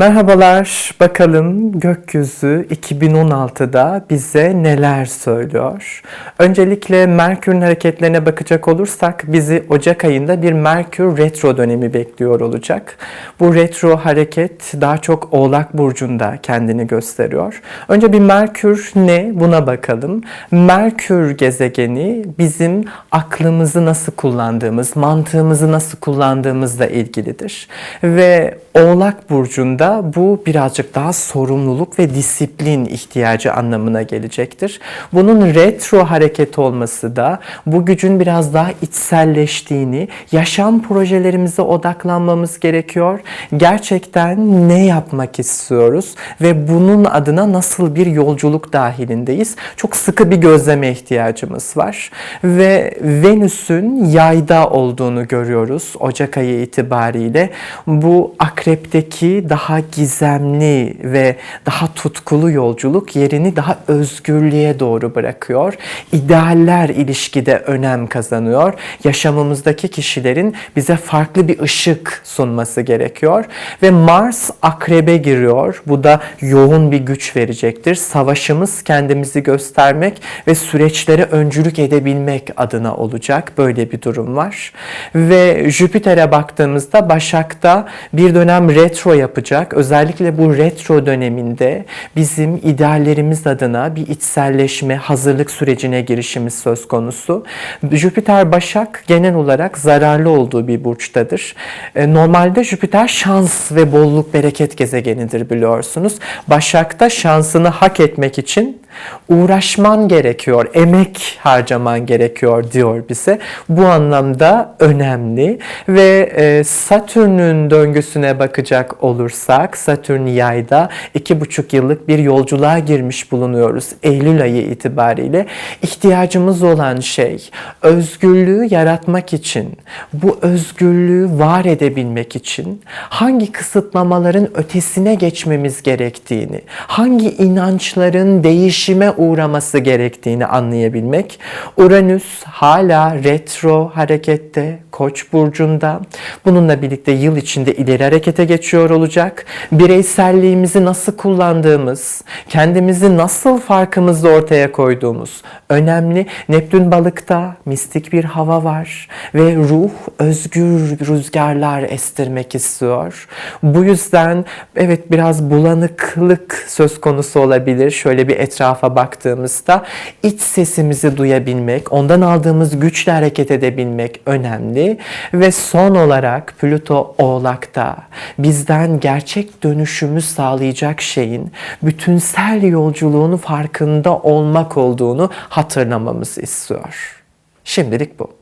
Merhabalar, bakalım gökyüzü 2016'da bize neler söylüyor? Öncelikle Merkür'ün hareketlerine bakacak olursak bizi Ocak ayında bir Merkür retro dönemi bekliyor olacak. Bu retro hareket daha çok Oğlak Burcu'nda kendini gösteriyor. Önce bir Merkür ne buna bakalım. Merkür gezegeni bizim aklımızı nasıl kullandığımız, mantığımızı nasıl kullandığımızla ilgilidir. Ve Oğlak Burcu'nda bu birazcık daha sorumluluk ve disiplin ihtiyacı anlamına gelecektir. Bunun retro hareket olması da bu gücün biraz daha içselleştiğini, yaşam projelerimize odaklanmamız gerekiyor. Gerçekten ne yapmak istiyoruz ve bunun adına nasıl bir yolculuk dahilindeyiz? Çok sıkı bir gözleme ihtiyacımız var. Ve Venüs'ün yayda olduğunu görüyoruz Ocak ayı itibariyle. Bu akrepteki daha gizemli ve daha tutkulu yolculuk yerini daha özgürlüğe doğru bırakıyor. İdealler ilişkide önem kazanıyor. Yaşamımızdaki kişilerin bize farklı bir ışık sunması gerekiyor. Ve Mars akrebe giriyor. Bu da yoğun bir güç verecektir. Savaşımız kendimizi göstermek ve süreçlere öncülük edebilmek adına olacak. Böyle bir durum var. Ve Jüpiter'e baktığımızda Başak'ta bir dönem retro yapacak. Özellikle bu retro döneminde bizim ideallerimiz adına bir içselleşme, hazırlık sürecine girişimiz söz konusu. Jüpiter Başak genel olarak zararlı olduğu bir burçtadır. E, Normalde Jüpiter şans ve bolluk bereket gezegenidir biliyorsunuz. Başak'ta şansını hak etmek için uğraşman gerekiyor, emek harcaman gerekiyor diyor bize. Bu anlamda önemli ve e, Satürn'ün döngüsüne bakacak olursak Satürn yayda iki buçuk yıllık bir yolculuğa girmiş bulunuyoruz Eylül ayı itibariyle. ihtiyacımız olan şey özgürlüğü yaratmak için, bu özgürlüğü var edebilmek için hangi kısıtlamaların ötesine geçmemiz gerektiğini, hangi inançların değişime uğraması gerektiğini anlayabilmek. Uranüs hala retro harekette, Koç burcunda. Bununla birlikte yıl içinde ileri harekete geçiyor olacak. Bireyselliğimizi nasıl kullandığımız, kendimizi nasıl farkımızda ortaya koyduğumuz önemli. Neptün balıkta mistik bir hava var ve ruh özgür rüzgarlar estirmek istiyor. Bu yüzden evet biraz bulanıklık söz konusu olabilir. Şöyle bir etrafa baktığımızda iç sesimizi duyabilmek, ondan aldığımız güçle hareket edebilmek önemli. Ve son olarak Plüto Oğlak'ta bizden gerçek dönüşümü sağlayacak şeyin bütünsel yolculuğun farkında olmak olduğunu hatırlamamızı istiyor. Şimdilik bu.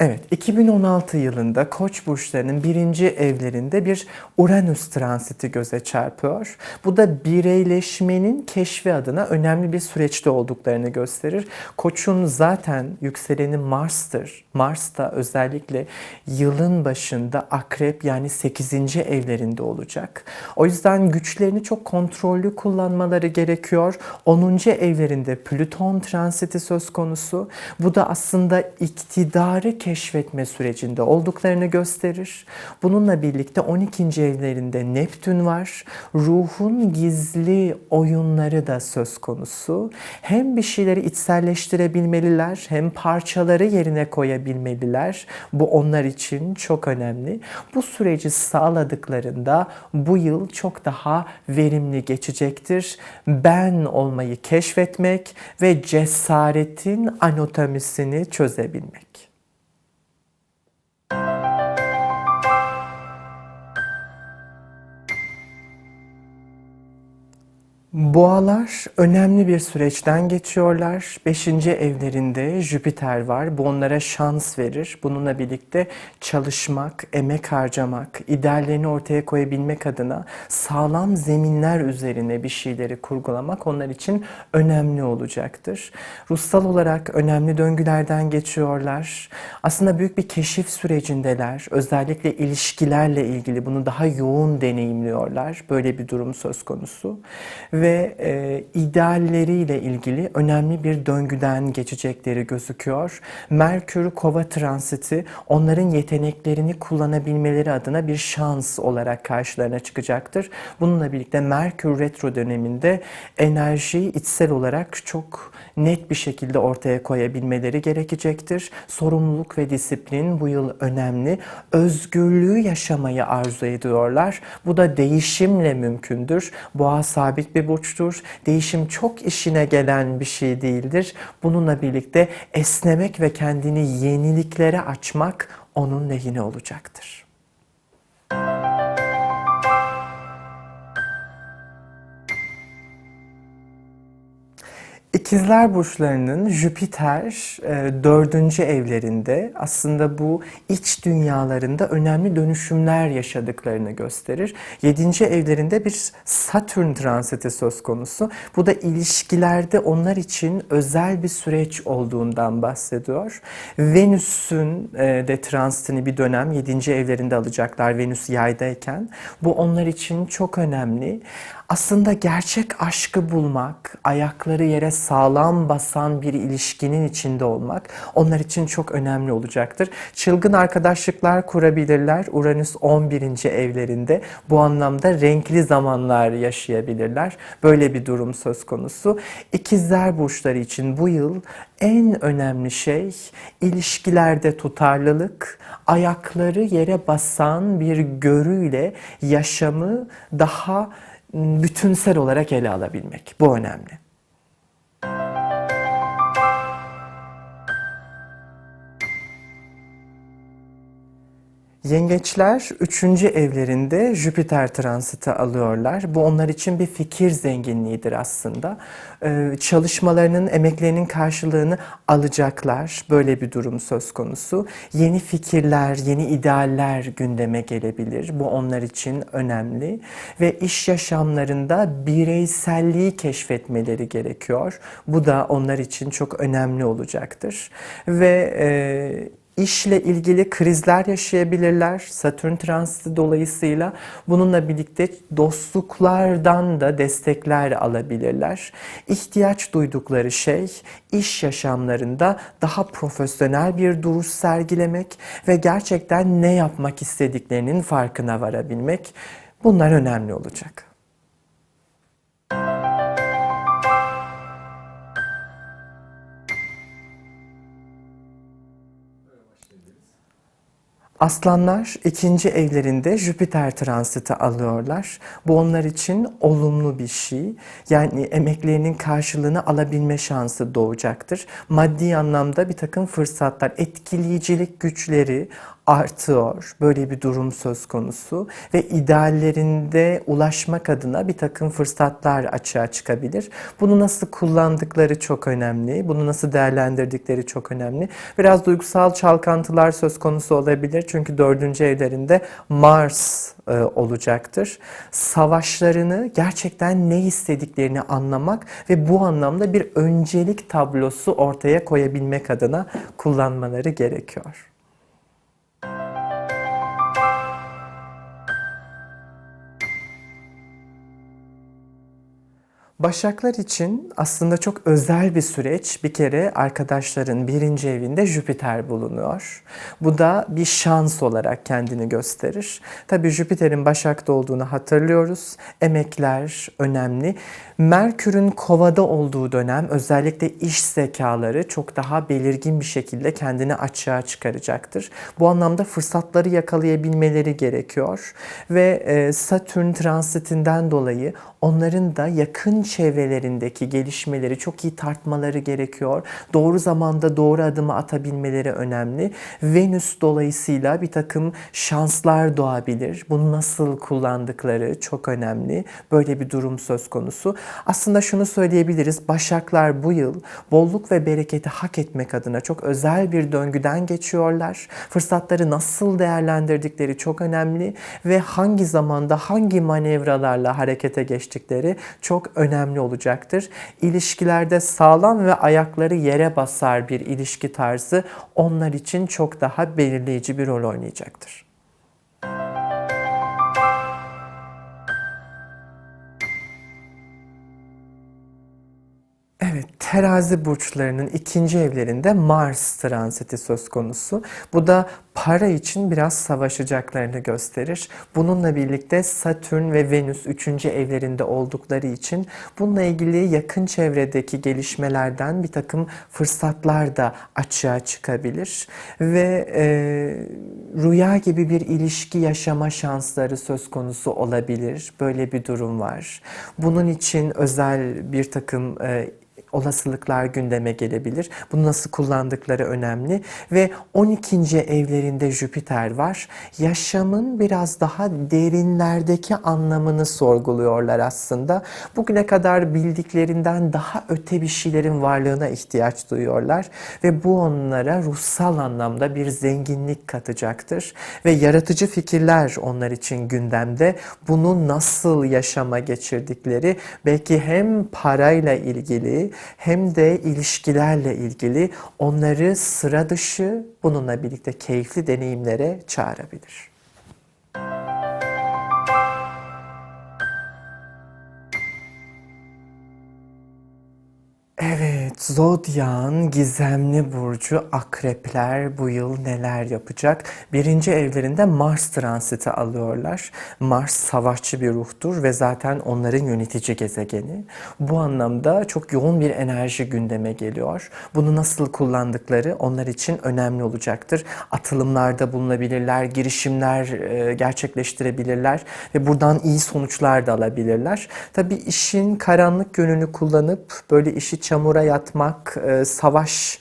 Evet, 2016 yılında Koç burçlarının birinci evlerinde bir Uranüs transiti göze çarpıyor. Bu da bireyleşmenin keşfi adına önemli bir süreçte olduklarını gösterir. Koç'un zaten yükseleni Mars'tır. Mars da özellikle yılın başında Akrep yani 8. evlerinde olacak. O yüzden güçlerini çok kontrollü kullanmaları gerekiyor. 10. evlerinde Plüton transiti söz konusu. Bu da aslında iktidarı keşfetme sürecinde olduklarını gösterir. Bununla birlikte 12. evlerinde Neptün var. Ruhun gizli oyunları da söz konusu. Hem bir şeyleri içselleştirebilmeliler hem parçaları yerine koyabilmeliler. Bu onlar için çok önemli. Bu süreci sağladıklarında bu yıl çok daha verimli geçecektir. Ben olmayı keşfetmek ve cesaretin anatomisini çözebilmek. Boğalar önemli bir süreçten geçiyorlar. Beşinci evlerinde Jüpiter var. Bu onlara şans verir. Bununla birlikte çalışmak, emek harcamak, ideallerini ortaya koyabilmek adına sağlam zeminler üzerine bir şeyleri kurgulamak onlar için önemli olacaktır. Ruhsal olarak önemli döngülerden geçiyorlar. Aslında büyük bir keşif sürecindeler. Özellikle ilişkilerle ilgili bunu daha yoğun deneyimliyorlar. Böyle bir durum söz konusu. Ve ve e, idealleriyle ilgili önemli bir döngüden geçecekleri gözüküyor. Merkür Kova transiti onların yeteneklerini kullanabilmeleri adına bir şans olarak karşılarına çıkacaktır. Bununla birlikte Merkür retro döneminde enerjiyi içsel olarak çok net bir şekilde ortaya koyabilmeleri gerekecektir. Sorumluluk ve disiplin bu yıl önemli. Özgürlüğü yaşamayı arzu ediyorlar. Bu da değişimle mümkündür. Boğa sabit bir burçtur. Değişim çok işine gelen bir şey değildir. Bununla birlikte esnemek ve kendini yeniliklere açmak onun lehine olacaktır. İkizler burçlarının Jüpiter e, dördüncü evlerinde aslında bu iç dünyalarında önemli dönüşümler yaşadıklarını gösterir. Yedinci evlerinde bir Satürn transiti söz konusu. Bu da ilişkilerde onlar için özel bir süreç olduğundan bahsediyor. Venüs'ün e, de transitini bir dönem yedinci evlerinde alacaklar Venüs yaydayken. Bu onlar için çok önemli aslında gerçek aşkı bulmak, ayakları yere sağlam basan bir ilişkinin içinde olmak onlar için çok önemli olacaktır. Çılgın arkadaşlıklar kurabilirler. Uranüs 11. evlerinde bu anlamda renkli zamanlar yaşayabilirler. Böyle bir durum söz konusu. İkizler burçları için bu yıl en önemli şey ilişkilerde tutarlılık, ayakları yere basan bir görüyle yaşamı daha bütünsel olarak ele alabilmek. Bu önemli. Yengeçler üçüncü evlerinde Jüpiter transiti alıyorlar. Bu onlar için bir fikir zenginliğidir aslında. Ee, çalışmalarının, emeklerinin karşılığını alacaklar. Böyle bir durum söz konusu. Yeni fikirler, yeni idealler gündeme gelebilir. Bu onlar için önemli. Ve iş yaşamlarında bireyselliği keşfetmeleri gerekiyor. Bu da onlar için çok önemli olacaktır. Ve e, işle ilgili krizler yaşayabilirler. Satürn transiti dolayısıyla bununla birlikte dostluklardan da destekler alabilirler. İhtiyaç duydukları şey iş yaşamlarında daha profesyonel bir duruş sergilemek ve gerçekten ne yapmak istediklerinin farkına varabilmek. Bunlar önemli olacak. Aslanlar ikinci evlerinde Jüpiter transiti alıyorlar. Bu onlar için olumlu bir şey. Yani emeklerinin karşılığını alabilme şansı doğacaktır. Maddi anlamda bir takım fırsatlar, etkileyicilik güçleri, artıyor. Böyle bir durum söz konusu ve ideallerinde ulaşmak adına bir takım fırsatlar açığa çıkabilir. Bunu nasıl kullandıkları çok önemli. Bunu nasıl değerlendirdikleri çok önemli. Biraz duygusal çalkantılar söz konusu olabilir. Çünkü dördüncü evlerinde Mars e, olacaktır. Savaşlarını gerçekten ne istediklerini anlamak ve bu anlamda bir öncelik tablosu ortaya koyabilmek adına kullanmaları gerekiyor. Başaklar için aslında çok özel bir süreç. Bir kere arkadaşların birinci evinde Jüpiter bulunuyor. Bu da bir şans olarak kendini gösterir. Tabii Jüpiter'in Başak'ta olduğunu hatırlıyoruz. Emekler önemli. Merkür'ün kovada olduğu dönem özellikle iş zekaları çok daha belirgin bir şekilde kendini açığa çıkaracaktır. Bu anlamda fırsatları yakalayabilmeleri gerekiyor. Ve e, Satürn transitinden dolayı onların da yakın çevrelerindeki gelişmeleri çok iyi tartmaları gerekiyor. Doğru zamanda doğru adımı atabilmeleri önemli. Venüs dolayısıyla bir takım şanslar doğabilir. Bunu nasıl kullandıkları çok önemli. Böyle bir durum söz konusu. Aslında şunu söyleyebiliriz. Başaklar bu yıl bolluk ve bereketi hak etmek adına çok özel bir döngüden geçiyorlar. Fırsatları nasıl değerlendirdikleri çok önemli ve hangi zamanda hangi manevralarla harekete geçtikleri çok önemli olacaktır. İlişkilerde sağlam ve ayakları yere basar bir ilişki tarzı onlar için çok daha belirleyici bir rol oynayacaktır. Terazi burçlarının ikinci evlerinde Mars transiti söz konusu. Bu da para için biraz savaşacaklarını gösterir. Bununla birlikte Satürn ve Venüs üçüncü evlerinde oldukları için bununla ilgili yakın çevredeki gelişmelerden bir takım fırsatlar da açığa çıkabilir. Ve e, rüya gibi bir ilişki yaşama şansları söz konusu olabilir. Böyle bir durum var. Bunun için özel bir takım e, olasılıklar gündeme gelebilir. Bunu nasıl kullandıkları önemli ve 12. evlerinde Jüpiter var. Yaşamın biraz daha derinlerdeki anlamını sorguluyorlar aslında. Bugüne kadar bildiklerinden daha öte bir şeylerin varlığına ihtiyaç duyuyorlar ve bu onlara ruhsal anlamda bir zenginlik katacaktır ve yaratıcı fikirler onlar için gündemde. Bunu nasıl yaşama geçirdikleri belki hem parayla ilgili hem de ilişkilerle ilgili onları sıra dışı bununla birlikte keyifli deneyimlere çağırabilir. Evet, Zodyak'ın gizemli burcu akrepler bu yıl neler yapacak? Birinci evlerinde Mars transiti alıyorlar. Mars savaşçı bir ruhtur ve zaten onların yönetici gezegeni. Bu anlamda çok yoğun bir enerji gündeme geliyor. Bunu nasıl kullandıkları onlar için önemli olacaktır. Atılımlarda bulunabilirler, girişimler e, gerçekleştirebilirler ve buradan iyi sonuçlar da alabilirler. Tabii işin karanlık yönünü kullanıp böyle işi çamura yatmak, e, savaşı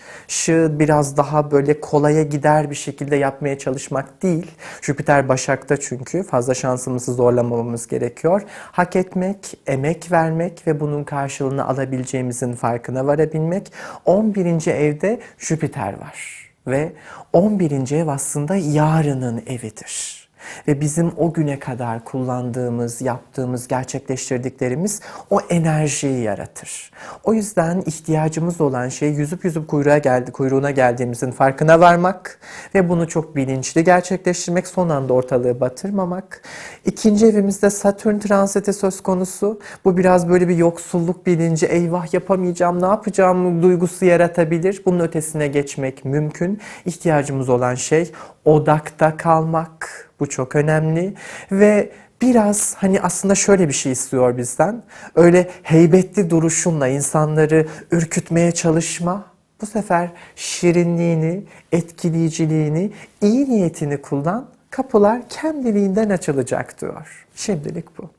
biraz daha böyle kolaya gider bir şekilde yapmaya çalışmak değil. Jüpiter Başak'ta çünkü fazla şansımızı zorlamamamız gerekiyor. Hak etmek, emek vermek ve bunun karşılığını alabileceğimizin farkına varabilmek. 11. evde Jüpiter var ve 11. ev aslında yarının evidir. Ve bizim o güne kadar kullandığımız, yaptığımız, gerçekleştirdiklerimiz o enerjiyi yaratır. O yüzden ihtiyacımız olan şey yüzüp yüzüp kuyruğa geldi, kuyruğuna geldiğimizin farkına varmak ve bunu çok bilinçli gerçekleştirmek, son anda ortalığı batırmamak. İkinci evimizde Satürn transiti söz konusu. Bu biraz böyle bir yoksulluk bilinci, eyvah yapamayacağım, ne yapacağım duygusu yaratabilir. Bunun ötesine geçmek mümkün. İhtiyacımız olan şey odakta kalmak, bu çok önemli ve biraz hani aslında şöyle bir şey istiyor bizden. Öyle heybetli duruşunla insanları ürkütmeye çalışma. Bu sefer şirinliğini, etkileyiciliğini, iyi niyetini kullan. Kapılar kendiliğinden açılacak diyor. Şimdilik bu.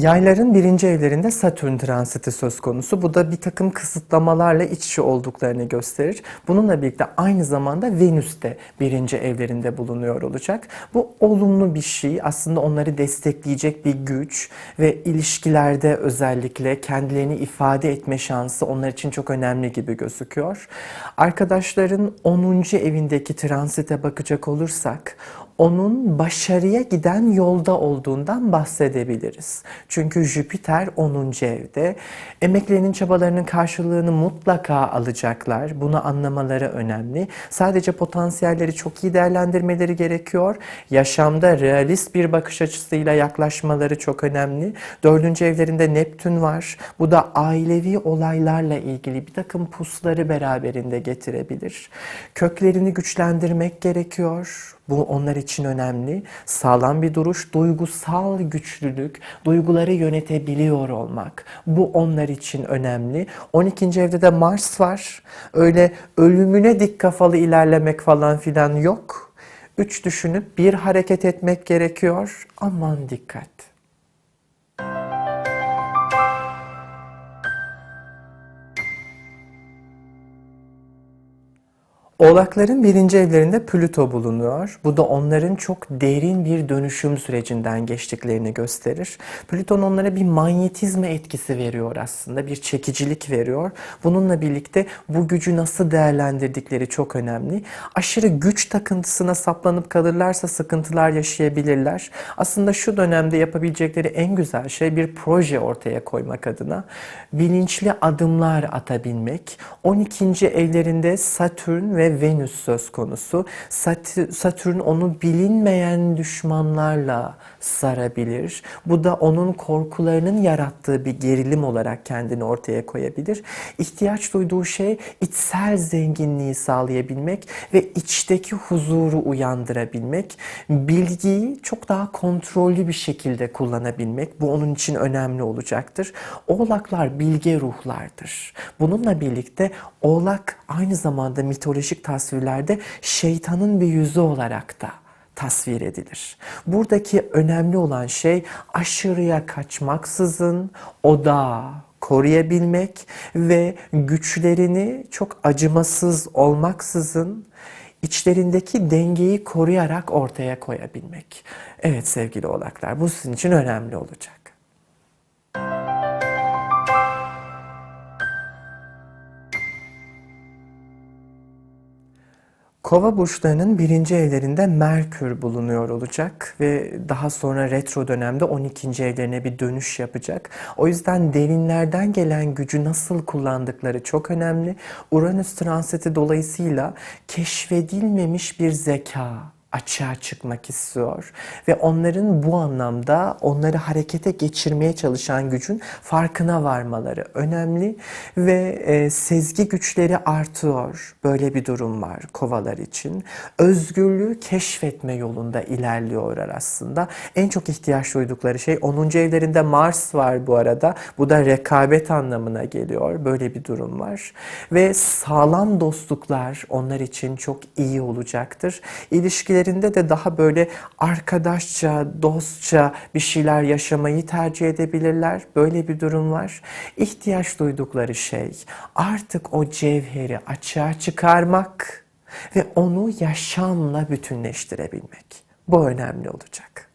Yayların birinci evlerinde Satürn transiti söz konusu. Bu da bir takım kısıtlamalarla iç içe olduklarını gösterir. Bununla birlikte aynı zamanda Venüs de birinci evlerinde bulunuyor olacak. Bu olumlu bir şey. Aslında onları destekleyecek bir güç ve ilişkilerde özellikle kendilerini ifade etme şansı onlar için çok önemli gibi gözüküyor. Arkadaşların 10. evindeki transite bakacak olursak onun başarıya giden yolda olduğundan bahsedebiliriz. Çünkü Jüpiter 10. evde. Emeklerinin çabalarının karşılığını mutlaka alacaklar. Bunu anlamaları önemli. Sadece potansiyelleri çok iyi değerlendirmeleri gerekiyor. Yaşamda realist bir bakış açısıyla yaklaşmaları çok önemli. 4. evlerinde Neptün var. Bu da ailevi olaylarla ilgili bir takım pusları beraberinde getirebilir. Köklerini güçlendirmek gerekiyor. Bu onlar için önemli. Sağlam bir duruş, duygusal güçlülük, duyguları yönetebiliyor olmak. Bu onlar için önemli. 12. evde de Mars var. Öyle ölümüne dik kafalı ilerlemek falan filan yok. Üç düşünüp bir hareket etmek gerekiyor. Aman dikkat. Oğlakların birinci evlerinde Plüto bulunuyor. Bu da onların çok derin bir dönüşüm sürecinden geçtiklerini gösterir. Plüton onlara bir manyetizma etkisi veriyor aslında, bir çekicilik veriyor. Bununla birlikte bu gücü nasıl değerlendirdikleri çok önemli. Aşırı güç takıntısına saplanıp kalırlarsa sıkıntılar yaşayabilirler. Aslında şu dönemde yapabilecekleri en güzel şey bir proje ortaya koymak adına bilinçli adımlar atabilmek. 12. evlerinde Satürn ve evinde Venüs söz konusu. Sat- Satürn onu bilinmeyen düşmanlarla sarabilir. Bu da onun korkularının yarattığı bir gerilim olarak kendini ortaya koyabilir. İhtiyaç duyduğu şey içsel zenginliği sağlayabilmek ve içteki huzuru uyandırabilmek. Bilgiyi çok daha kontrollü bir şekilde kullanabilmek. Bu onun için önemli olacaktır. Oğlaklar bilge ruhlardır. Bununla birlikte oğlak aynı zamanda mitolojik tasvirlerde şeytanın bir yüzü olarak da tasvir edilir. Buradaki önemli olan şey aşırıya kaçmaksızın odağı koruyabilmek ve güçlerini çok acımasız olmaksızın içlerindeki dengeyi koruyarak ortaya koyabilmek. Evet sevgili oğlaklar bu sizin için önemli olacak. Kova burçlarının birinci evlerinde Merkür bulunuyor olacak ve daha sonra retro dönemde 12. evlerine bir dönüş yapacak. O yüzden derinlerden gelen gücü nasıl kullandıkları çok önemli. Uranüs transiti dolayısıyla keşfedilmemiş bir zeka, açığa çıkmak istiyor ve onların bu anlamda onları harekete geçirmeye çalışan gücün farkına varmaları önemli ve e, sezgi güçleri artıyor. Böyle bir durum var kovalar için. Özgürlüğü keşfetme yolunda ilerliyorlar aslında. En çok ihtiyaç duydukları şey 10. evlerinde Mars var bu arada. Bu da rekabet anlamına geliyor. Böyle bir durum var. Ve sağlam dostluklar onlar için çok iyi olacaktır. İlişkilerinde de daha böyle arkadaşça, dostça bir şeyler yaşamayı tercih edebilirler. Böyle bir durum var. İhtiyaç duydukları şey artık o cevheri açığa çıkarmak ve onu yaşamla bütünleştirebilmek. Bu önemli olacak.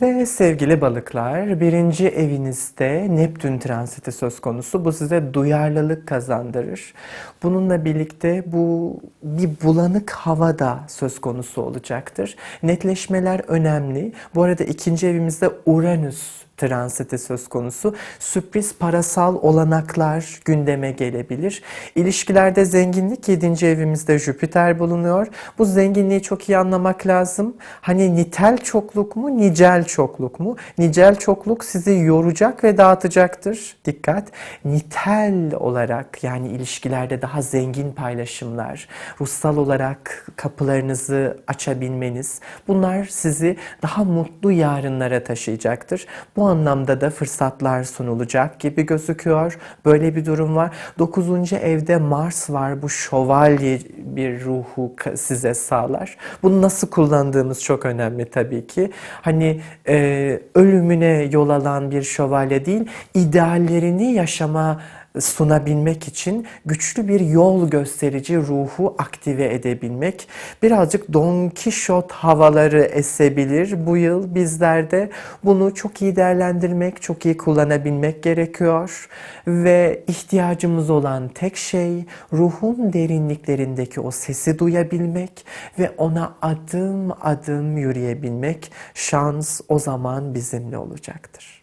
Ve sevgili balıklar, birinci evinizde Neptün transiti söz konusu. Bu size duyarlılık kazandırır. Bununla birlikte bu bir bulanık hava da söz konusu olacaktır. Netleşmeler önemli. Bu arada ikinci evimizde Uranüs transiti söz konusu. Sürpriz parasal olanaklar gündeme gelebilir. İlişkilerde zenginlik 7. evimizde Jüpiter bulunuyor. Bu zenginliği çok iyi anlamak lazım. Hani nitel çokluk mu, nicel çokluk mu? Nicel çokluk sizi yoracak ve dağıtacaktır. Dikkat. Nitel olarak yani ilişkilerde daha zengin paylaşımlar, ruhsal olarak kapılarınızı açabilmeniz bunlar sizi daha mutlu yarınlara taşıyacaktır. Bu anlamda da fırsatlar sunulacak gibi gözüküyor. Böyle bir durum var. 9. evde Mars var. Bu şövalye bir ruhu size sağlar. Bunu nasıl kullandığımız çok önemli tabii ki. Hani e, ölümüne yol alan bir şövalye değil, ideallerini yaşama sunabilmek için güçlü bir yol gösterici ruhu aktive edebilmek. Birazcık Don Kişot havaları esebilir bu yıl bizlerde. Bunu çok iyi değerlendirmek, çok iyi kullanabilmek gerekiyor. Ve ihtiyacımız olan tek şey ruhun derinliklerindeki o sesi duyabilmek ve ona adım adım yürüyebilmek. Şans o zaman bizimle olacaktır.